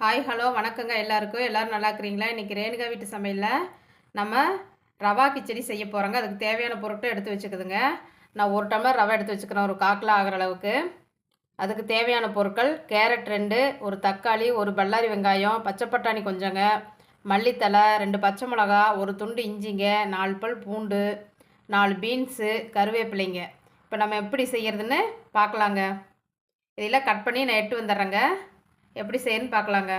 Hi hello வணக்கங்க எல்லாருக்கும். எல்லோரும் நல்லா இருக்கிறீங்களா? இன்றைக்கி ரேணுகா வீட்டு சமையலில் நம்ம ரவா கிச்சடி செய்ய போகிறோங்க அதுக்கு தேவையான பொருட்கள் எடுத்து வச்சுக்குதுங்க. நான் ஒரு டம்ளர் ரவை எடுத்து வச்சுக்கிறேன். ஒரு காக்கில் ஆகிற அளவுக்கு. அதுக்கு தேவையான பொருட்கள் கேரட் ரெண்டு ஒரு தக்காளி ஒரு பல்லாரி வெங்காயம் பச்சை பட்டாணி கொஞ்சங்க மல்லித்தலை ரெண்டு பச்சை மிளகா ஒரு துண்டு இஞ்சிங்க நாலு பல் பூண்டு நாலு பீன்ஸு கருவேப்பிலைங்க. இப்போ நம்ம எப்படி செய்கிறதுன்னு பார்க்கலாங்க. இதெல்லாம் கட் பண்ணி நான் எட்டு வந்துடுறேங்க. எப்படி செய்யணும்னு பார்க்கலாங்க.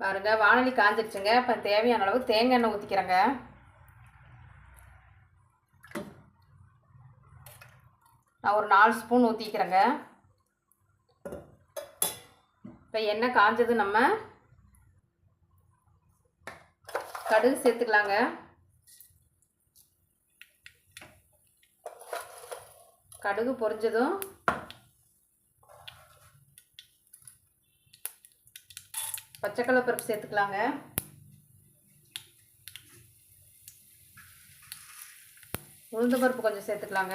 பாருங்க வானொலி காஞ்சிருச்சுங்க. இப்போ தேவையான அளவு தேங்காய் எண்ணெய் ஊற்றிக்கிறேங்க நான் ஒரு நாலு ஸ்பூன் ஊற்றிக்கிறேங்க இப்போ எண்ணெய் காஞ்சது நம்ம கடுகு சேர்த்துக்கலாங்க. கடுகு பொரிஞ்சதும் பச்சைக்கடலை பருப்பு சேர்த்துக்கலாங்க. உளுந்து பருப்பு கொஞ்சம் சேர்த்துக்கலாங்க.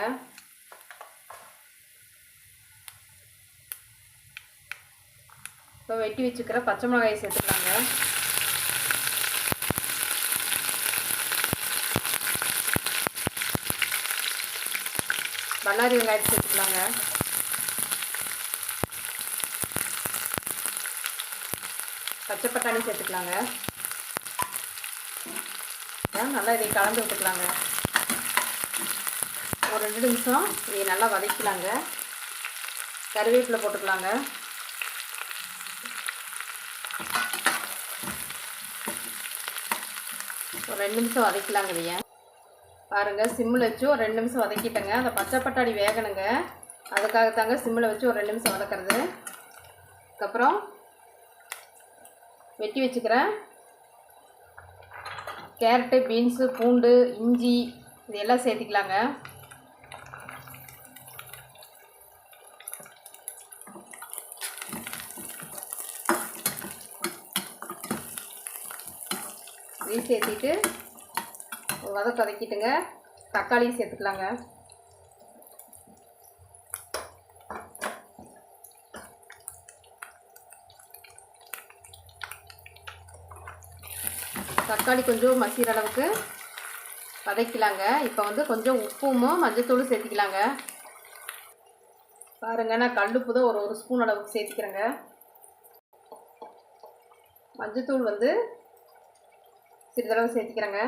இப்போ வெட்டி வச்சுக்கிற பச்சை மிளகாயை சேர்த்துக்கலாங்க. பல்லாரி வெங்காயத்தை சேர்த்துக்கலாங்க. பச்சை பட்டாணி சேர்த்துக்கலாங்க. நல்லா இதை கலந்து விட்டுக்கலாங்க. ஒரு ரெண்டு நிமிஷம் இதை நல்லா வதக்கலாங்க. கருவேப்பிலை போட்டுக்கலாங்க. ஒரு ரெண்டு நிமிஷம் வதக்கலாங்க இதைய. பாருங்கள் சிம்மில் வச்சு ஒரு ரெண்டு நிமிஷம் வதக்கிட்டேங்க. அந்த பச்சை பட்டாணி வேகணுங்க. அதுக்காகத்தாங்க சிம்மில் வச்சு ஒரு ரெண்டு நிமிஷம் வதக்கிறது. அதுக்கப்புறம் வெட்டி வச்சுக்கிறேன். கேரட்டு பீன்ஸு பூண்டு இஞ்சி இது எல்லாம் சேர்த்திக்கலாங்க. இதையும் சேர்த்திட்டு வதக்க வதக்கிட்டுங்க. தக்காளியும் சேர்த்துக்கலாங்க. தக்காளி கொஞ்சம் மசிகிற அளவுக்கு வதக்கலாங்க. இப்போ வந்து கொஞ்சம் உப்பும் மஞ்சத்தூளும் சேர்த்திக்கலாங்க. பாருங்கள் நான் கல்லுப்பு தான் ஒரு ஒரு ஸ்பூன் அளவுக்கு சேர்த்திக்கிறேங்க. மஞ்சத்தூள் வந்து சிறிதளவு சேர்த்திக்கிறேங்க.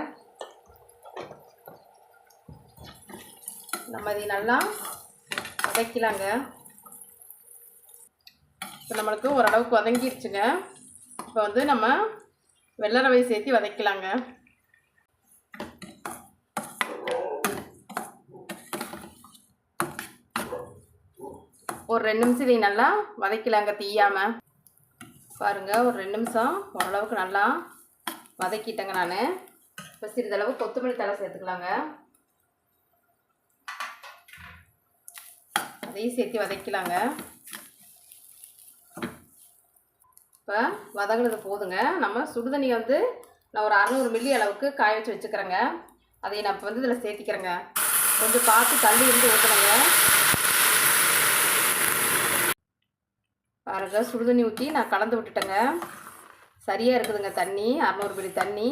நம்ம இதை நல்லா வதக்கலாங்க. இப்போ நம்மளுக்கு ஓரளவுக்கு வதங்கிருச்சுங்க. இப்போ வந்து நம்ம வெள்ளை ரவை சேர்த்து வதக்கலாங்க. ஒரு ரெண்டு நிமிஷம் இதை நல்லா வதக்கலாங்க தீயாமல் பாருங்கள் ஒரு ரெண்டு நிமிஷம் ஓரளவுக்கு நல்லா வதக்கிட்டேங்க நான். இப்போ சிறிதளவு கொத்தமல்லி தலை சேர்த்துக்கலாங்க. அதையும் சேர்த்து வதக்கலாங்க. இப்போ வதங்கினது போதுங்க. நம்ம சுடுதண்ணி வந்து நான் ஒரு அறநூறு மில்லி அளவுக்கு காய வச்சு வச்சுக்கிறேங்க. அதை நான் இப்போ வந்து இதில் சேர்த்திக்கிறேங்க. கொஞ்சம் பார்த்து தள்ளி இருந்து ஊற்றுறேங்க பாருங்க சுடுதண்ணி ஊற்றி நான் கலந்து விட்டுட்டேங்க. சரியாக இருக்குதுங்க தண்ணி. அறநூறு மில்லி தண்ணி.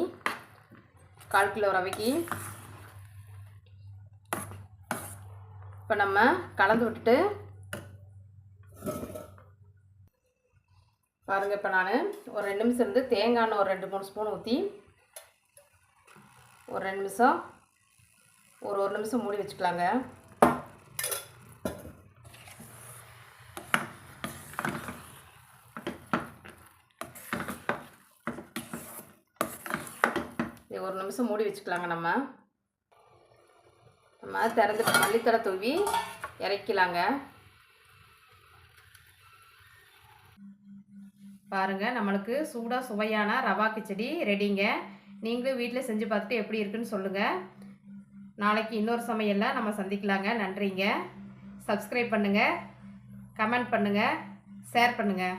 கால் கிலோ ரவைக்கு. இப்போ நம்ம கலந்து விட்டுட்டு பாருங்கள் இப்போ நான் ஒரு ரெண்டு நிமிஷம் இருந்து தேங்காய் ஒரு ரெண்டு மூணு ஸ்பூன் ஊற்றி ஒரு ரெண்டு நிமிஷம் ஒரு ஒரு நிமிஷம் மூடி வச்சுக்கலாங்க. ஒரு நிமிஷம் மூடி வச்சுக்கலாங்க நம்ம. நம்ம திறந்துட்டு மல்லித்தலை தூவி இறக்கலாங்க. பாருங்கள் நம்மளுக்கு சூடாக சுவையான ரவா கிச்சடி ரெடிங்க நீங்களும் வீட்டில் செஞ்சு பார்த்துட்டு எப்படி இருக்குன்னு சொல்லுங்கள் நாளைக்கு இன்னொரு சமையலில் நம்ம சந்திக்கலாங்க. நன்றிங்க. சப்ஸ்கிரைப் பண்ணுங்கள் கமெண்ட் பண்ணுங்கள் ஷேர் பண்ணுங்கள்